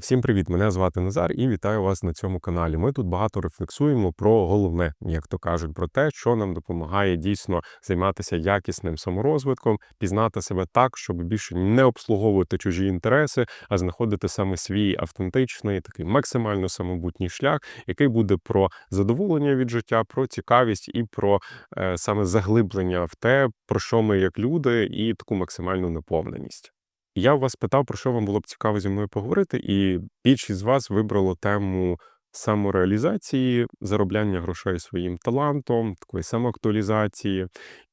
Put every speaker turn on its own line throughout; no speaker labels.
Всім привіт! Мене звати Назар і вітаю вас на цьому каналі. Ми тут багато рефлексуємо про головне, як то кажуть, про те, що нам допомагає дійсно займатися якісним саморозвитком, пізнати себе так, щоб більше не обслуговувати чужі інтереси, а знаходити саме свій автентичний, такий максимально самобутній шлях, який буде про задоволення від життя, про цікавість і про е, саме заглиблення в те, про що ми як люди, і таку максимальну наповненість. Я вас питав, про що вам було б цікаво зі мною поговорити, і більшість з вас вибрало тему самореалізації, заробляння грошей своїм талантом, такої самоактуалізації.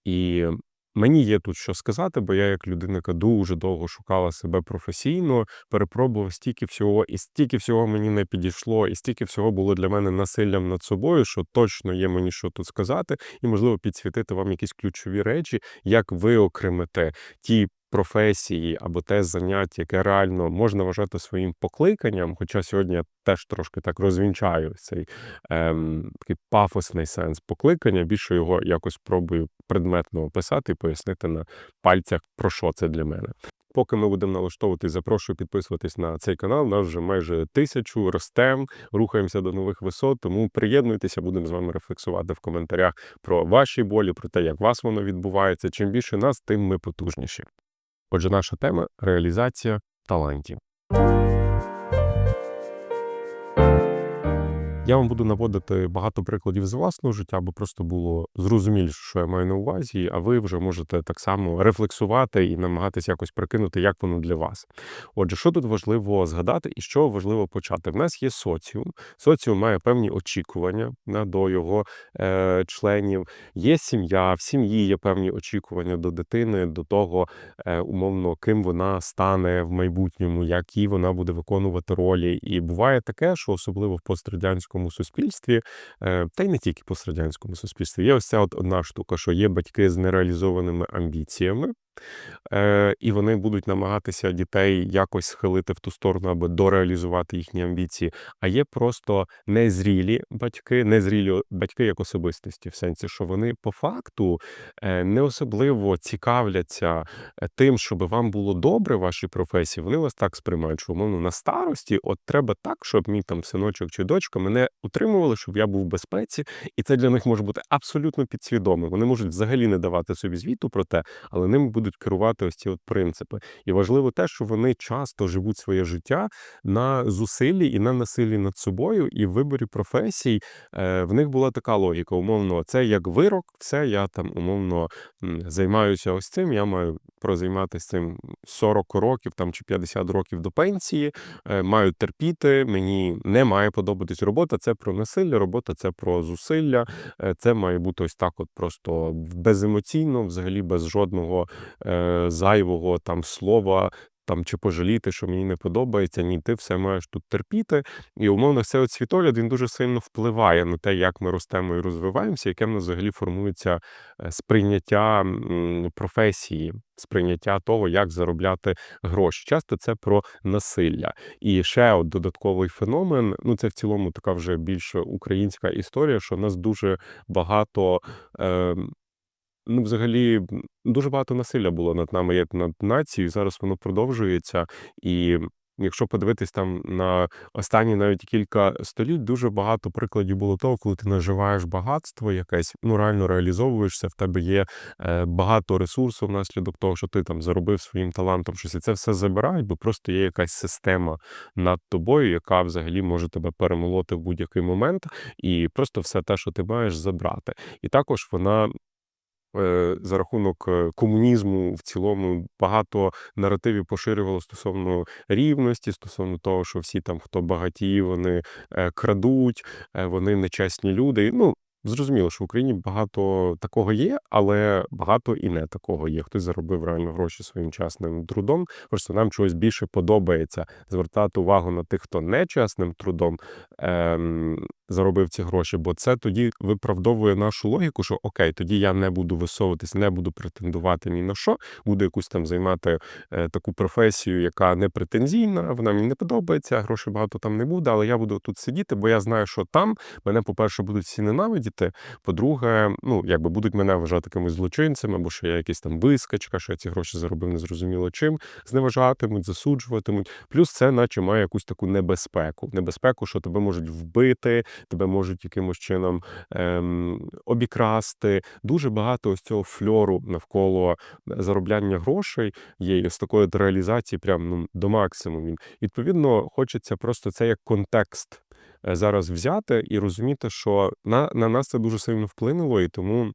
І мені є тут що сказати, бо я, як людина, яка дуже довго шукала себе професійно, перепробував стільки всього, і стільки всього мені не підійшло, і стільки всього було для мене насиллям над собою, що точно є мені що тут сказати, і можливо підсвітити вам якісь ключові речі, як ви окремите ті професії або те заняття, яке реально можна вважати своїм покликанням. Хоча сьогодні я теж трошки так розвінчаю цей ем, такий пафосний сенс покликання. Більше його якось спробую предметно описати і пояснити на пальцях, про що це для мене. Поки ми будемо налаштовувати, запрошую підписуватись на цей канал. Нас вже майже тисячу ростем, рухаємося до нових висот. Тому приєднуйтеся, будемо з вами рефлексувати в коментарях про ваші болі, про те, як вас воно відбувається. Чим більше нас, тим ми потужніші. Отже, наша тема реалізація талантів. Я вам буду наводити багато прикладів з власного життя, аби просто було зрозуміліше, що я маю на увазі, а ви вже можете так само рефлексувати і намагатися якось прикинути, як воно для вас. Отже, що тут важливо згадати і що важливо почати? В нас є соціум. Соціум має певні очікування да, до його е, членів. Є сім'я, в сім'ї є певні очікування до дитини, до того, е, умовно, ким вона стане в майбутньому, які вона буде виконувати ролі. І буває таке, що особливо в пострадянському пострадянському суспільстві, е, та й не тільки пострадянському суспільстві. Є ось ця от одна штука, що є батьки з нереалізованими амбіціями, Е, І вони будуть намагатися дітей якось схилити в ту сторону, аби дореалізувати їхні амбіції. А є просто незрілі батьки, незрілі батьки як особистості, в сенсі, що вони по факту е, не особливо цікавляться е, тим, щоб вам було добре в вашій професії. Вони вас так сприймають, що умовно на старості от треба так, щоб мій там синочок чи дочка мене утримували, щоб я був в безпеці, і це для них може бути абсолютно підсвідомо. Вони можуть взагалі не давати собі звіту про те, але ними будуть будуть керувати ось ці от принципи. І важливо те, що вони часто живуть своє життя на зусиллі і на насиллі над собою, і в виборі професій е, в них була така логіка. Умовно, це як вирок, все я там умовно займаюся ось цим. Я маю прозайматися цим 40 років там чи 50 років до пенсії, е, маю терпіти. Мені не має подобатись робота. Це про насилля, робота це про зусилля. Е, це має бути ось так, от просто беземоційно, взагалі без жодного е, зайвого там слова. Там чи пожаліти, що мені не подобається, ні, ти все маєш тут терпіти. І умовно, цей от світогляд він дуже сильно впливає на те, як ми ростемо і розвиваємося, яке в нас взагалі формується е, сприйняття професії, сприйняття того, як заробляти гроші. Часто це про насилля. І ще от додатковий феномен. Ну це в цілому така вже більш українська історія, що в нас дуже багато. Е, Ну, взагалі, дуже багато насилля було над нами, як над нацією. Зараз воно продовжується. І якщо подивитись там на останні навіть кілька століть, дуже багато прикладів було того, коли ти наживаєш багатство якесь, ну реально реалізовуєшся, в тебе є е, багато ресурсу внаслідок того, що ти там заробив своїм талантом щось, і це все забирають, бо просто є якась система над тобою, яка взагалі може тебе перемолоти в будь-який момент, і просто все те, що ти маєш, забрати. І також вона за рахунок е, комунізму в цілому багато наративів поширювало стосовно рівності, стосовно того, що всі там, хто багаті, вони е, крадуть, вони нечесні люди. Ну зрозуміло, що в Україні багато такого є, але багато і не такого є. Хтось заробив реально гроші своїм чесним трудом. Просто нам чогось більше подобається звертати увагу на тих, хто нечесним трудом ем, заробив ці гроші, бо це тоді виправдовує нашу логіку, що окей, тоді я не буду висовуватись, не буду претендувати ні на що, буду якусь там займати е, таку професію, яка не претензійна, вона мені не подобається, грошей багато там не буде, але я буду тут сидіти, бо я знаю, що там мене, по-перше, будуть всі ненавидіти. По-друге, ну якби будуть мене вважати якимось злочинцем, або що я якийсь там вискачка, що я ці гроші заробив незрозуміло чим, зневажатимуть, засуджуватимуть. Плюс це, наче, має якусь таку небезпеку. Небезпеку, що тебе можуть вбити, тебе можуть якимось чином ем, обікрасти. Дуже багато ось цього фльору навколо заробляння грошей є з такої реалізації, прям ну до максимуму. Відповідно, хочеться просто це як контекст зараз взяти і розуміти, що на, на нас це дуже сильно вплинуло, і тому.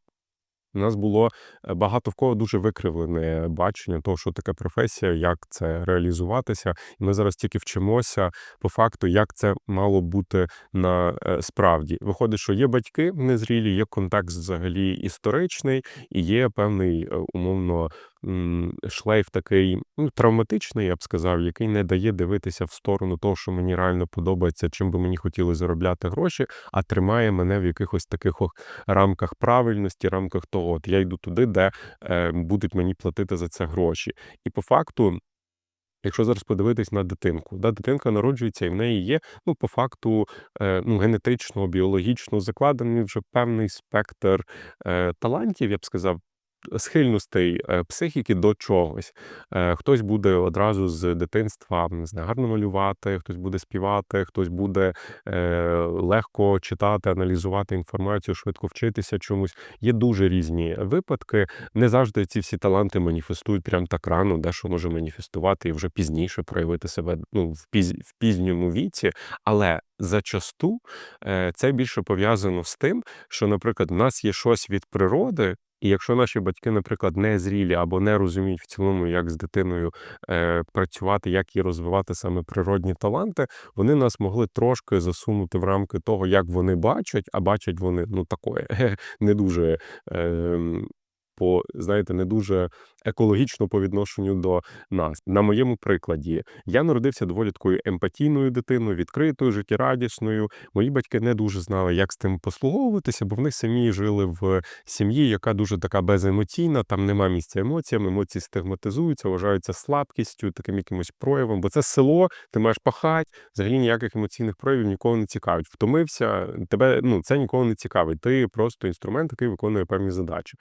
У нас було е, багато в кого дуже викривлене бачення того, що таке професія, як це реалізуватися. І ми зараз тільки вчимося по факту, як це мало бути на е. Виходить, що є батьки незрілі, є контекст взагалі історичний, і є певний е, умовно шлейф такий ну, травматичний, я б сказав, який не дає дивитися в сторону того, що мені реально подобається, чим би мені хотіли заробляти гроші, а тримає мене в якихось таких рамках правильності, рамках того, от я йду туди, де е, будуть мені платити за це гроші. І по факту. Якщо зараз подивитись на дитинку, да, дитинка народжується, і в неї є, ну, по факту, е, ну, генетично, біологічно закладений вже певний спектр е, талантів, я б сказав, схильностей е, психіки до чогось. Е, Хтось буде одразу з дитинства не знаю, гарно малювати, хтось буде співати, хтось буде е, легко читати, аналізувати інформацію, швидко вчитися чомусь. Є дуже різні випадки. Не завжди ці всі таланти маніфестують прям так рано, дещо може маніфестувати і вже пізніше проявити себе ну, в, піз, в пізньому віці. Але зачасту це більше пов'язано з тим, що, наприклад, в нас є щось від природи. І якщо наші батьки, наприклад, не зрілі або не розуміють в цілому, як з дитиною е, працювати, як її розвивати саме природні таланти, вони нас могли трошки засунути в рамки того, як вони бачать, а бачать вони ну такое не дуже. Е, по знаєте, не дуже екологічно по відношенню до нас. На моєму прикладі я народився доволі такою емпатійною дитиною, відкритою, життєрадісною. Мої батьки не дуже знали, як з тим послуговуватися, бо вони самі жили в сім'ї, яка дуже така беземоційна. Там нема місця емоціям, емоції стигматизуються, вважаються слабкістю, таким якимось проявом. Бо це село, ти маєш пахати, взагалі ніяких емоційних проявів нікого не цікавить. Втомився, тебе ну це нікого не цікавить. Ти просто інструмент, який виконує певні задачі.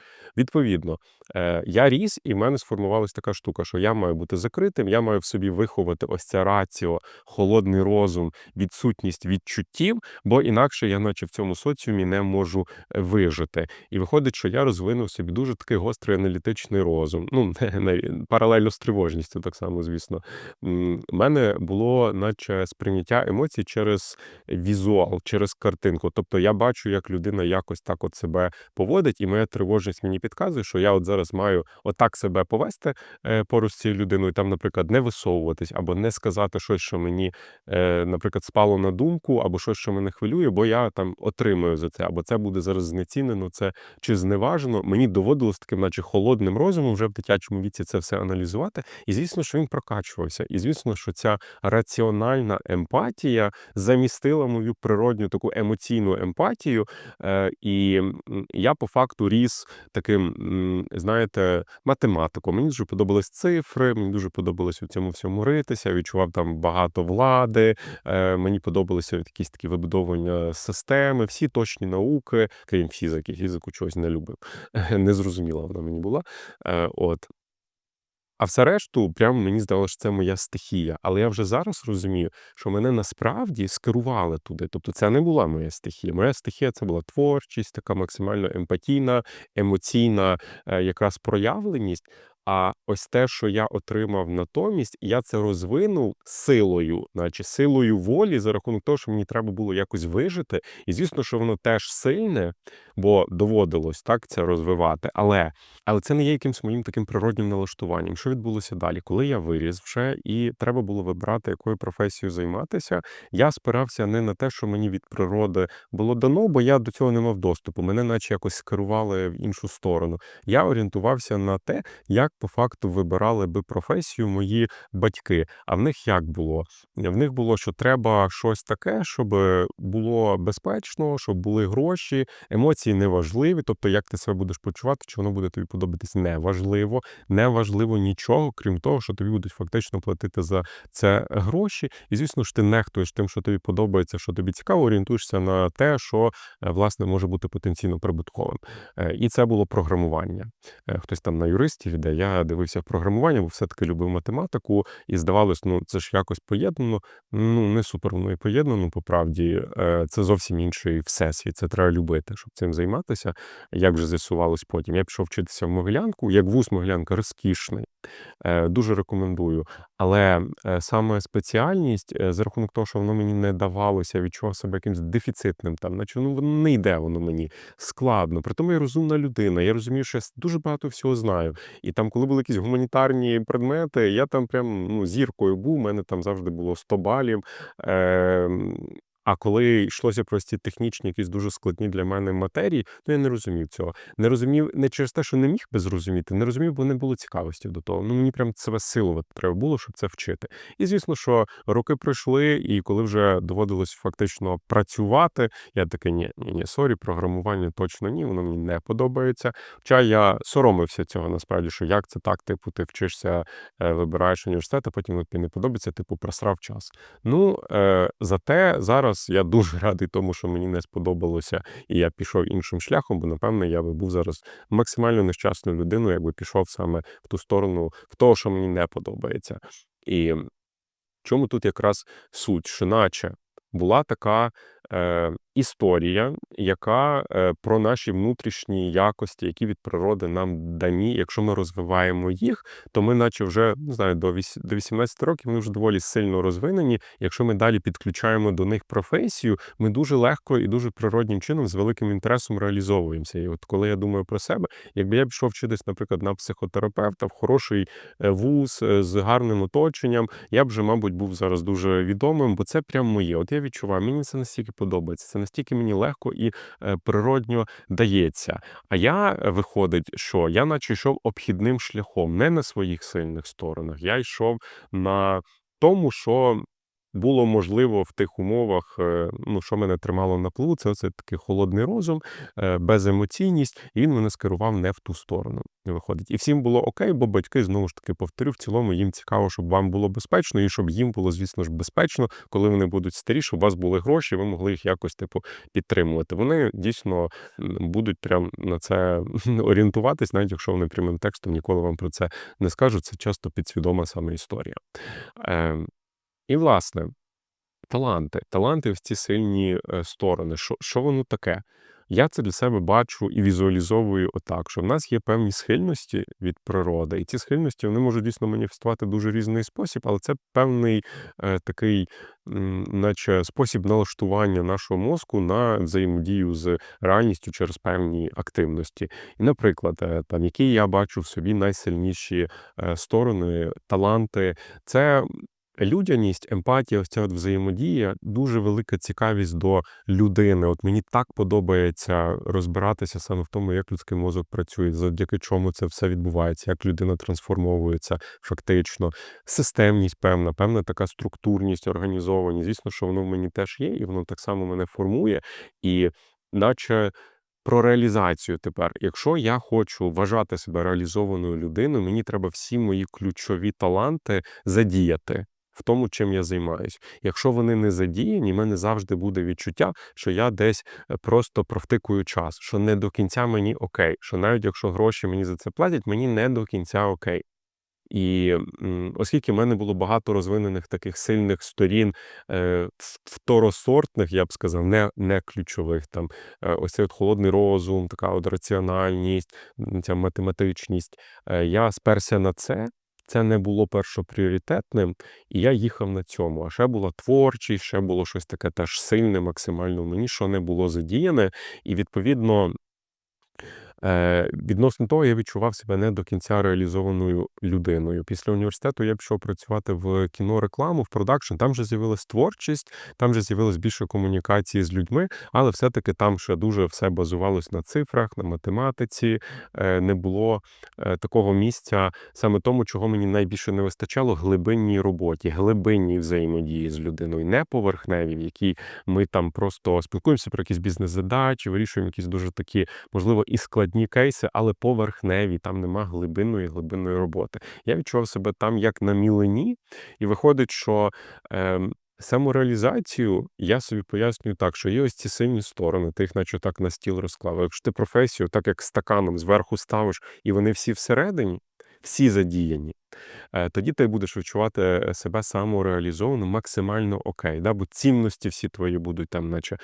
Відповідно, е, я ріс, і в мене сформувалась така штука, що я маю бути закритим, я маю в собі виховати ось це раціо, холодний розум, відсутність відчуттів, бо інакше я, наче в цьому соціумі, не можу е, вижити. І виходить, що я розвинув собі дуже такий гострий аналітичний розум. Ну, не, паралельно з тривожністю, так само, звісно. У мене було, наче сприйняття емоцій через візуал, через картинку. Тобто я бачу, як людина якось так от себе поводить, і моя тривожність мені підказує, що я от зараз маю отак себе повести е, поруч з цією людиною, там, наприклад, не висовуватись або не сказати щось, що мені, е, наприклад, спало на думку, або щось, що мене хвилює, бо я там отримую за це, або це буде зараз знецінено, це чи зневажено. Мені доводилось таким, наче холодним розумом, вже в дитячому віці це все аналізувати. І звісно, що він прокачувався. І звісно, що ця раціональна емпатія замістила мою природню таку емоційну емпатію. Е, І я по факту ріс таким, знаєте, математику. Мені дуже подобались цифри, мені дуже подобалось у цьому всьому ритися. Я відчував там багато влади. Е, Мені подобалися якісь такі вибудовування системи, всі точні науки, крім фізики. Фізику чогось не любив. Незрозуміла вона мені була. Е, От. А все решту, прямо мені здалося, що це моя стихія. Але я вже зараз розумію, що мене насправді скерували туди. Тобто, це не була моя стихія. Моя стихія це була творчість, така максимально емпатійна, емоційна е, якраз проявленість. А ось те, що я отримав натомість, я це розвинув силою, наче силою волі, за рахунок того, що мені треба було якось вижити. І звісно, що воно теж сильне, бо доводилось так це розвивати. Але але це не є якимсь моїм таким природнім налаштуванням. Що відбулося далі? Коли я виріс вже і треба було вибрати, якою професією займатися, я спирався не на те, що мені від природи було дано, бо я до цього не мав доступу. Мене, наче якось скерували в іншу сторону. Я орієнтувався на те, як по факту вибирали би професію мої батьки. А в них як було? В них було, що треба щось таке, щоб було безпечно, щоб були гроші, емоції неважливі. Тобто, як ти себе будеш почувати, чи воно буде тобі подобатись, неважливо. Неважливо нічого, крім того, що тобі будуть фактично платити за це гроші. І звісно ж, ти нехтуєш тим, що тобі подобається, що тобі цікаво, орієнтуєшся на те, що е, власне може бути потенційно прибутковим. Е, І це було програмування. Е, Хтось там на юристів іде. Я дивився програмування, бо все-таки любив математику, і здавалось, ну це ж якось поєднано. Ну не супер воно і поєднано. По правді, це зовсім інший всесвіт. Це треба любити, щоб цим займатися. Як вже з'ясувалось потім. Я пішов вчитися в Могилянку. Як вуз Могилянка розкішний. Е, Дуже рекомендую. Але е, саме спеціальність е, за рахунок того, що воно мені не давалося, я відчував себе якимось дефіцитним, там, наче ну воно не йде воно мені складно. При тому я розумна людина. Я розумію, що я дуже багато всього знаю. І там, коли були якісь гуманітарні предмети, я там прям ну, зіркою був. У мене там завжди було 100 балів. Е, а коли йшлося про ці технічні, якісь дуже складні для мене матерії, то я не розумів цього. Не розумів не через те, що не міг би зрозуміти, не розумів, бо не було цікавості до того. Ну мені прям себе силувати треба було, щоб це вчити. І звісно, що роки пройшли, і коли вже доводилось фактично працювати, я такий, ні, ні, ні, сорі, програмування точно ні, воно мені не подобається. Хоча я соромився цього насправді, що як це так, типу, ти вчишся, е, вибираєш університет, а потім тобі не подобається, типу, просрав час. Ну, е, зате зараз я дуже радий тому, що мені не сподобалося, і я пішов іншим шляхом, бо напевно я би був зараз максимально нещасною людиною, якби пішов саме в ту сторону, в того, що мені не подобається. І чому тут якраз суть, що наче була така е, історія, яка е, про наші внутрішні якості, які від природи нам дані. Якщо ми розвиваємо їх, то ми, наче вже не знаю, до віс- до 18 років вони вже доволі сильно розвинені. Якщо ми далі підключаємо до них професію, ми дуже легко і дуже природнім чином з великим інтересом реалізовуємося. І от коли я думаю про себе, якби я пішов вчитись, наприклад, на психотерапевта в хороший е, вуз е, з гарним оточенням, я б вже, мабуть, був зараз дуже відомим, бо це прям моє. От я відчуваю, мені це настільки подобається, це настільки мені легко і е, природньо дається. А я е, виходить, що я наче йшов обхідним шляхом, не на своїх сильних сторонах. Я йшов на тому, що. Було можливо в тих умовах, е, ну що мене тримало на плаву, це оце такий холодний розум, е, беземоційність, і він мене скерував не в ту сторону. Виходить, і всім було окей, бо батьки знову ж таки повторю, в цілому їм цікаво, щоб вам було безпечно, і щоб їм було, звісно ж, безпечно, коли вони будуть старі, щоб у вас були гроші, ви могли їх якось типу підтримувати. Вони дійсно будуть прям на це орієнтуватись, навіть якщо вони прямим текстом ніколи вам про це не скажуть. Це часто підсвідома саме історія. Е, і власне. Таланти, таланти в ці сильні е, сторони. Що, що воно таке? Я це для себе бачу і візуалізовую отак, що в нас є певні схильності від природи, і ці схильності вони можуть дійсно маніфестувати дуже різний спосіб, але це певний е, такий, наче спосіб налаштування нашого мозку на взаємодію з реальністю через певні активності. І, наприклад, е, там які я бачу в собі найсильніші е, сторони, таланти, це Людяність, емпатія, ось ця от взаємодія, дуже велика цікавість до людини. От мені так подобається розбиратися саме в тому, як людський мозок працює, завдяки чому це все відбувається, як людина трансформовується фактично, системність певна, певна така структурність, організованість. Звісно, що воно в мені теж є, і воно так само мене формує. І наче про реалізацію тепер. Якщо я хочу вважати себе реалізованою людиною, мені треба всі мої ключові таланти задіяти. В тому, чим я займаюсь. Якщо вони не задіяні, в мене завжди буде відчуття, що я десь е, просто провтикую час, що не до кінця мені окей, що навіть якщо гроші мені за це платять, мені не до кінця окей. І оскільки в мене було багато розвинених таких сильних сторін, е, второсортних, я б сказав, не, не ключових, там е, ось цей от холодний розум, така от раціональність, ця математичність, е, я сперся на це. Це не було першопріоритетним, і я їхав на цьому. А ще була творчість, ще було щось таке теж сильне, максимально мені, що не було задіяне. І відповідно Е, відносно того, я відчував себе не до кінця реалізованою людиною. Після університету я пішов працювати в кіно, рекламу, в продакшн. Там вже з'явилась творчість, там вже з'явилось більше комунікації з людьми, але все-таки там ще дуже все базувалось на цифрах, на математиці. Е, не було е, такого місця саме тому, чого мені найбільше не вистачало глибинній роботі, глибинній взаємодії з людиною, не поверхневій, в якій ми там просто спілкуємося про якісь бізнес-задачі, вирішуємо якісь дуже такі, можливо, і складні кейси, але поверхневі, там нема глибинної глибинної роботи. Я відчував себе там як на мілені, і виходить, що. Е, Самореалізацію я собі пояснюю так, що є ось ці сильні сторони, ти їх наче так на стіл розклав. Якщо ти професію, так як стаканом зверху ставиш, і вони всі всередині, всі задіяні, е, тоді ти будеш відчувати е, себе самореалізовано, максимально окей. Да? Бо цінності всі твої будуть там, наче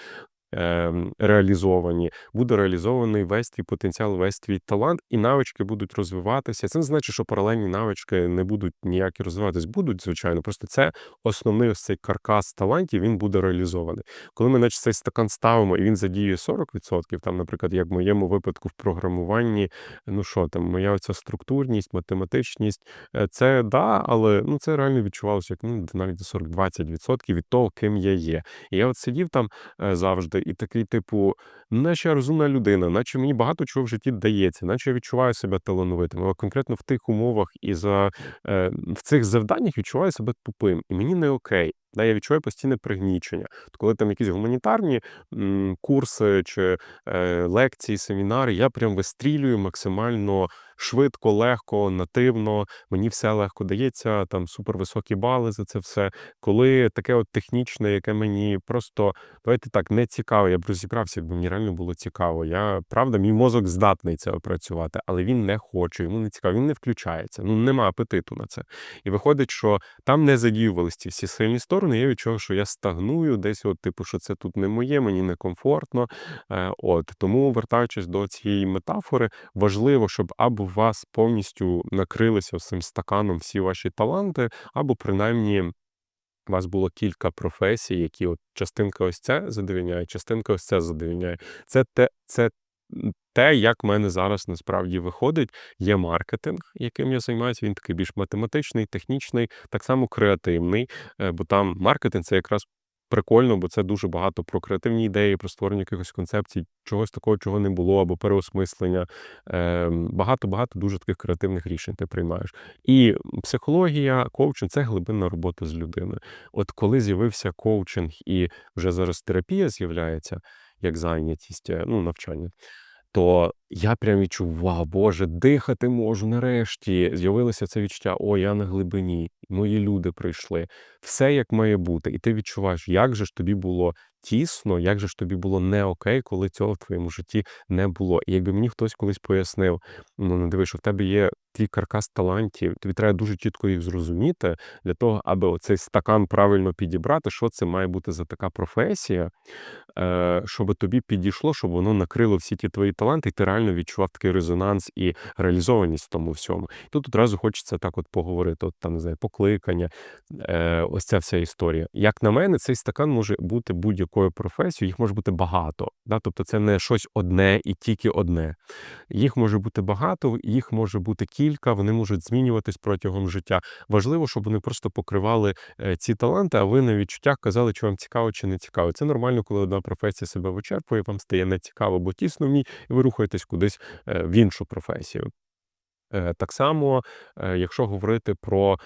реалізовані, буде реалізований весь твій потенціал, весь твій талант, і навички будуть розвиватися. Це не значить, що паралельні навички не будуть ніякі розвиватись. Будуть, звичайно. Просто це основний ось цей каркас талантів, він буде реалізований. Коли ми наче цей стакан ставимо і він задіює 40%, там, наприклад, як в моєму випадку в програмуванні, ну що там, моя оця структурність, математичність, е, це да, але ну це реально відчувалося як ну навіть 40-20% від того, ким я є. І я от сидів там е, завжди і такий, типу, наче я розумна людина, наче мені багато чого в житті дається, наче я відчуваю себе талановитим. Але конкретно в тих умовах і за е, в цих завданнях відчуваю себе тупим, і мені не окей. Да, я відчуваю постійне пригнічення. От коли там якісь гуманітарні м, курси чи е, лекції, семінари, я прям вистрілюю максимально швидко, легко, нативно. Мені все легко дається, там супервисокі бали за це все. Коли таке от технічне, яке мені просто давайте так не цікаво, я б розібрався, якби мені реально було цікаво. Я правда, мій мозок здатний це опрацювати, але він не хоче, йому не цікаво, він не включається. Ну нема апетиту на це. І виходить, що там не задіювалися ці всі сильні сторони. Я відчув, що я стагную, десь, от, типу, що це тут не моє, мені некомфортно. Е, От тому, вертаючись до цієї метафори, важливо, щоб або вас повністю накрилися цим стаканом всі ваші таланти, або принаймні. У вас було кілька професій, які от частинка ось це задовільняє, частинка ось це задовільняє. Це те, це те, як в мене зараз насправді виходить. Є маркетинг, яким я займаюся. Він такий більш математичний, технічний, так само креативний. Е, бо там маркетинг це якраз прикольно, бо це дуже багато про креативні ідеї, про створення якихось концепцій, чогось такого, чого не було, або переосмислення. Багато-багато дуже таких креативних рішень ти приймаєш. І психологія, коучинг це глибинна робота з людиною. От коли з'явився коучинг і вже зараз терапія з'являється як зайнятість, е, ну, навчання то я прям відчув: вау, Боже, дихати можу нарешті. З'явилося це відчуття: о, я на глибині, мої люди прийшли. Все як має бути. І ти відчуваєш, як же ж тобі було тісно, як же ж тобі було не окей, коли цього в твоєму житті не було. І якби мені хтось колись пояснив, ну не диви, що в тебе є твій каркас талантів, тобі треба дуже чітко їх зрозуміти для того, аби оцей стакан правильно підібрати, що це має бути за така професія, е, щоб тобі підійшло, щоб воно накрило всі ті твої таланти, і ти реально відчував такий резонанс і реалізованість в тому всьому. Тут одразу хочеться так от поговорити, от там не знаю, покликання, е, ось ця вся історія. Як на мене, цей стакан може бути будь-якою професією, їх може бути багато. Да? Тобто це не щось одне і тільки одне. Їх може бути багато, їх може бути кілька, вони можуть змінюватись протягом життя. Важливо, щоб вони просто покривали е, ці таланти, а ви на відчуттях казали, чи вам цікаво, чи не цікаво. Це нормально, коли одна професія себе вичерпує, вам стає нецікаво, бо тісно в ній, і ви рухаєтесь кудись е, в іншу професію. Е, так само, якщо говорити про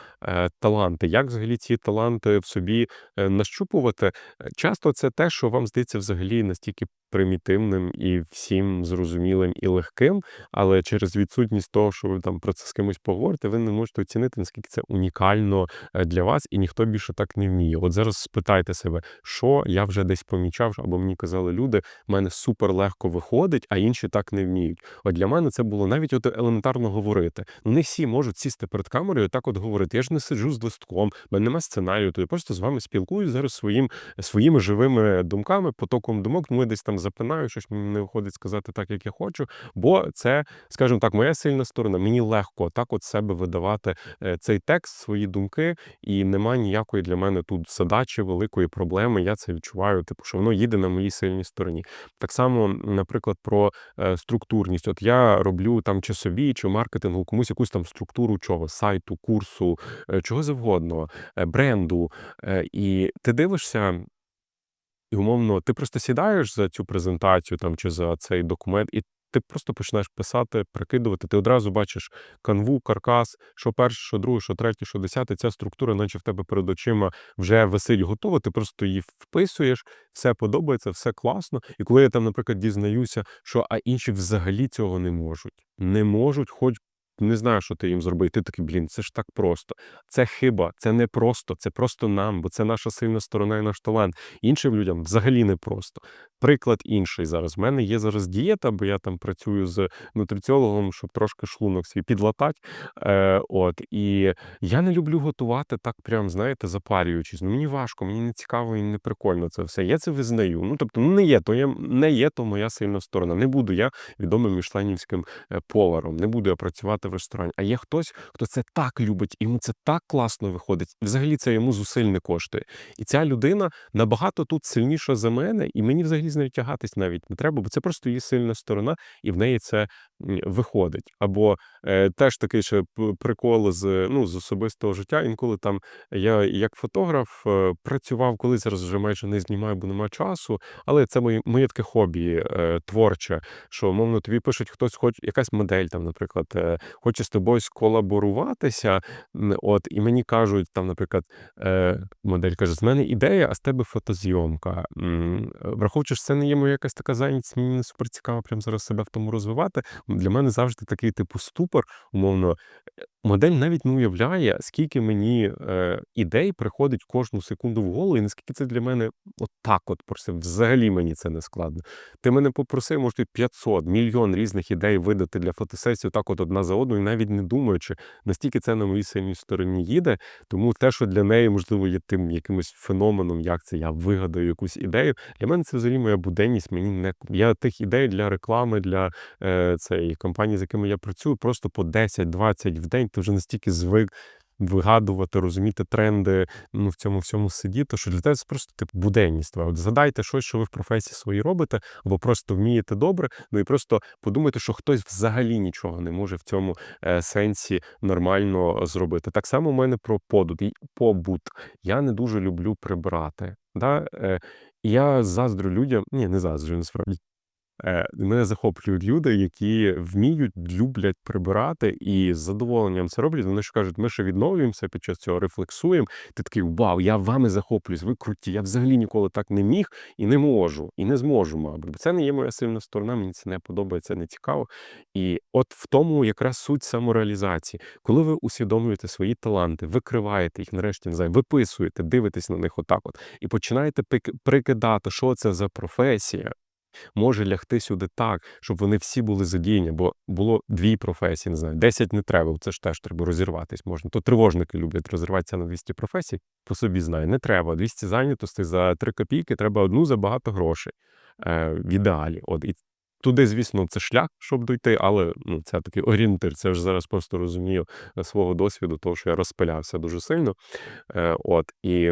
таланти, як взагалі ці таланти в собі нащупувати, часто це те, що вам здається взагалі настільки примітивним і всім зрозумілим і легким, але через відсутність того, що ви там про це з кимось поговорите, ви не можете оцінити, наскільки це унікально е, для вас, і ніхто більше так не вміє. От зараз спитайте себе, що я вже десь помічав, або мені казали люди, в мене супер легко виходить, а інші так не вміють. От для мене це було навіть от елементарно говорити. Ну не всі можуть сісти перед камерою, і так от говорити. Я ж не сиджу з листком, в немає сценарію, то я просто з вами спілкуюсь зараз своїм своїми живими думками, потоком думок. Ми десь там запинаю, щось мені не виходить сказати так, як я хочу. Бо це, скажімо так, моя сильна сторона. Мені легко так от себе видавати е, цей текст, свої думки, і нема ніякої для мене тут задачі, великої проблеми. Я це відчуваю, типу, що воно їде на моїй сильній стороні. Так само, наприклад, про е, структурність. От я роблю там чи собі, чи маркетингу комусь якусь там структуру чого, сайту, курсу, е, чого завгодно, бренду. І ти дивишся. І умовно, ти просто сідаєш за цю презентацію там чи за цей документ, і ти просто починаєш писати, прикидувати. Ти одразу бачиш канву, каркас, що перше, що друге, що третє, що десяте. Ця структура, наче в тебе перед очима вже висить готова. Ти просто її вписуєш, все подобається, все класно. І коли я там, наприклад, дізнаюся, що а інші взагалі цього не можуть, не можуть, хоч. Не знаю, що ти їм зробив. Ти такий, блін, це ж так просто. Це хиба, це не просто, це просто нам, бо це наша сильна сторона і наш талант. Іншим людям взагалі не просто. Приклад інший зараз. У мене є зараз дієта, бо я там працюю з нутриціологом, щоб трошки шлунок свій підлатати. Е, от, і я не люблю готувати так, прям, знаєте, запарюючись. Ну, мені важко, мені не цікаво і не прикольно це все. Я це визнаю. Ну, тобто, ну не є то, я, не є то моя сильна сторона. Не буду я відомим мішленівським е, поваром, не буду я працювати в ресторані. А є хтось, хто це так любить, йому це так класно виходить. Взагалі це йому зусиль не коштує. І ця людина набагато тут сильніша за мене, і мені взагалі з нею тягатись навіть не треба, бо це просто її сильна сторона, і в неї це виходить. Або е, теж такий ще прикол з, ну, з особистого життя. Інколи там я як фотограф е, працював, коли зараз вже майже не знімаю, бо нема часу. Але це моє, моє таке хобі е, творче, що мовно тобі пишуть хтось, хоч якась модель, там, наприклад, е, хоче з тобою сколаборуватися. От, і мені кажуть, там, наприклад, е, модель каже: з мене ідея, а з тебе фотозйомка. Враховуючи, що це не є моя якась така зайнятість, мені не супер цікаво прямо зараз себе в тому розвивати. Для мене завжди такий типу ступор, умовно. Модель навіть не уявляє, скільки мені е, ідей приходить кожну секунду в голову, і наскільки це для мене от так от просто взагалі мені це не складно. Ти мене попросив, може, 500, мільйон різних ідей видати для фотосесії, так от одна за одною, навіть не думаючи, настільки це на моїй сильній стороні їде. Тому те, що для неї, можливо, є тим якимось феноменом, як це я вигадаю якусь ідею. Для мене це взагалі моя буденність. Мені не я тих ідей для реклами, для е, цієї компанії, з якими я працюю, просто по 10-20 в день. Ти вже настільки звик. Вигадувати, розуміти тренди, ну в цьому всьому сидіти, що для тебе це просто типу буденність. От згадайте щось, що ви в професії своїй робите, або просто вмієте добре. Ну і просто подумайте, що хтось взагалі нічого не може в цьому е, сенсі нормально зробити. Так само у мене про подут і побут. Я не дуже люблю прибирати. Да? Е, я заздрю людям, ні, не заздрю, насправді. Е, мене захоплюють люди, які вміють, люблять прибирати і з задоволенням це роблять. Вони ж кажуть, ми ще відновлюємося під час цього, рефлексуємо. Ти такий вау, я вами захоплююсь, ви круті. Я взагалі ніколи так не міг і не можу, і не зможу, мабуть. Це не є моя сильна сторона, мені це не подобається, не цікаво. І от в тому якраз суть самореалізації. Коли ви усвідомлюєте свої таланти, викриваєте їх, нарешті не знаю, виписуєте, дивитесь на них отак, от і починаєте прикидати, що це за професія може лягти сюди так, щоб вони всі були задіяні, бо було дві професії, не знаю, 10 не треба, це ж теж треба розірватись. Можна. То тривожники люблять розірватися на 200 професій, по собі знаю, не треба. 200 зайнятостей за 3 копійки, треба одну за багато грошей е, в ідеалі. От, і Туди, звісно, це шлях, щоб дойти, але ну, це такий орієнтир. Це вже зараз просто розумію е, свого досвіду, того, що я розпилявся дуже сильно. Е, от, і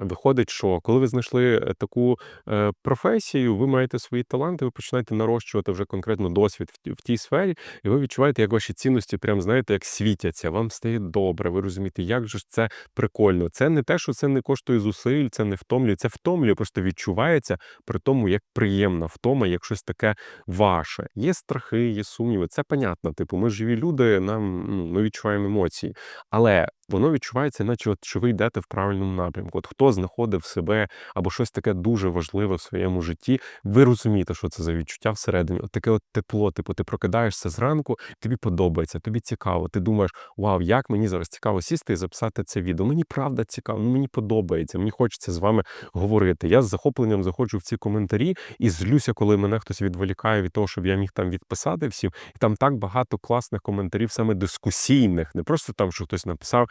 Виходить, що коли ви знайшли е, таку е, професію, ви маєте свої таланти, ви починаєте нарощувати вже конкретно досвід в, тій сфері, і ви відчуваєте, як ваші цінності, прям знаєте, як світяться. Вам стає добре. Ви розумієте, як же це прикольно. Це не те, що це не коштує зусиль, це не втомлює. Це втомлює, просто відчувається при тому, як приємна втома, як щось таке ваше. Є страхи, є сумніви. Це понятно. Типу, ми живі люди, нам ну, ми відчуваємо емоції, але воно відчувається, наче от, що ви йдете в правильному напрямку. От хто знаходив себе або щось таке дуже важливе в своєму житті, ви розумієте, що це за відчуття всередині. От таке от тепло, типу, ти прокидаєшся зранку, тобі подобається, тобі цікаво. Ти думаєш, вау, як мені зараз цікаво сісти і записати це відео. Мені правда цікаво, ну мені подобається, мені хочеться з вами говорити. Я з захопленням заходжу в ці коментарі і злюся, коли мене хтось відволікає від того, щоб я міг там відписати всім. І там так багато класних коментарів, саме дискусійних, не просто там, що хтось написав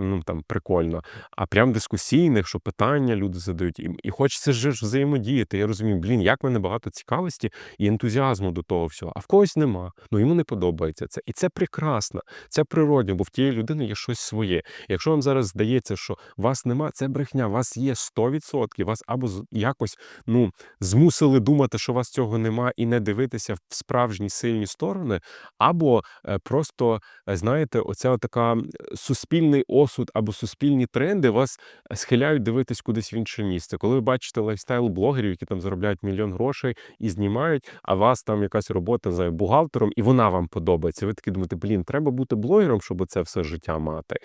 ну там прикольно, а прям дискусійних, що питання люди задають, і, і хочеться ж взаємодіяти. Я розумію, блін, як мене багато цікавості і ентузіазму до того всього, а в когось нема. Ну йому не подобається це. І це прекрасно, це природньо, бо в тієї людини є щось своє. Якщо вам зараз здається, що вас нема, це брехня, вас є 100%, вас або якось ну змусили думати, що вас цього нема, і не дивитися в справжні сильні сторони, або е, просто е, знаєте, оця така м, суспільний осуд або суспільні тренди вас е, схиляють дивитись кудись в інше місце. Коли ви бачите лайфстайл-блогерів, які там заробляють мільйон грошей і знімають, а вас там якась робота за бухгалтером, і вона вам подобається. Ви такі думаєте, блін, треба бути блогером, щоб це все життя мати.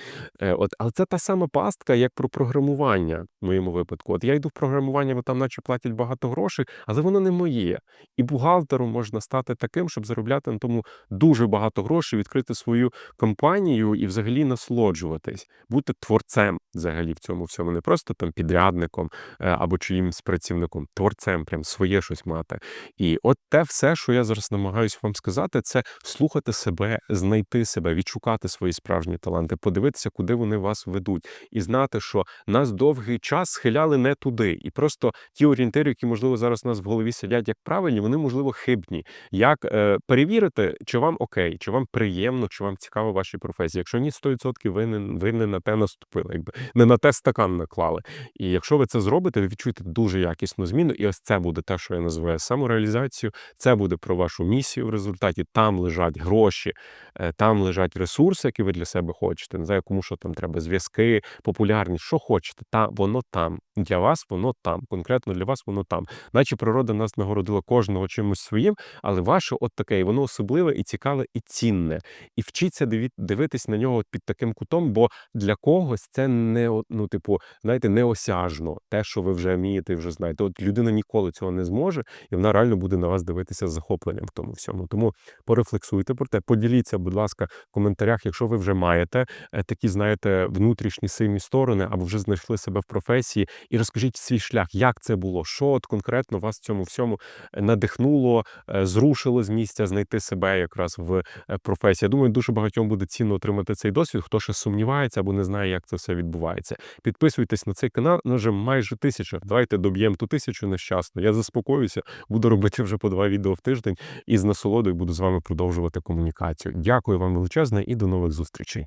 Е, От, але це та сама пастка, як про програмування в моєму випадку. От я йду в програмування, бо там, наче платять багато грошей, але воно не моє. І бухгалтером можна стати таким, щоб заробляти на тому дуже багато грошей, відкрити свою компанію і взагалі насолоджуватись, бути творцем взагалі в цьому всьому, не просто там підрядником е, або чиїмсь працівником, творцем, прям своє щось мати. І от те все, що я зараз намагаюся вам сказати, це слухати себе, знайти себе, відшукати свої справжні таланти, подивитися, куди вони вас ведуть, і знати, що нас довгий час схиляли не туди, і просто ті орієнтири, які можливо зараз у нас в голові сидять як правильні, вони можливо хибні. Як е, перевірити, чи вам окей, чи вам приємно, чи вам цікаво вашій професії. Якщо ні, 100% ви не, ви не на те наступили, якби не на те стакан наклали. І якщо ви це зробите, ви відчуєте дуже якісну зміну. І ось це буде те, що я називаю самореалізацією. Це буде про вашу місію в результаті. Там лежать гроші, е, там лежать ресурси, які ви для себе хочете. Не знаю, кому що там треба, зв'язки, популярність, що хочете. Та воно там. Для вас воно там. Конкретно для вас воно там. Наче природа нас нагородила кожного чимось своїм, але ваше от таке, і воно особливе і цікаве, і цінне. І вчіться дивитись на нього під таким кутом, бо для когось це не ну, типу, знаєте, неосяжно. Те, що ви вже вмієте, вже знаєте. От людина ніколи цього не зможе, і вона реально буде на вас дивитися з захопленням в тому всьому. Тому порефлексуйте про те, поділіться, будь ласка, в коментарях, якщо ви вже маєте е, такі, знаєте, внутрішні сильні сторони, або вже знайшли себе в професії, і розкажіть свій шлях, як це було, що от конкретно вас в цьому всьому е, надихнуло, е, зрушило з місця знайти себе якраз в професії. Я думаю, дуже багатьом буде цінно отримати цей досвід, хто ще сумнівається або не знає, як це все відбувається. Підписуйтесь на цей канал, ну вже майже тисяча. Давайте доб'ємо ту тисячу нещасно. Я заспокоюся, буду робити вже по два відео в тиждень і з насолодою буду з вами продовжувати комунікацію. Дякую вам величезне і до нових зустрічей.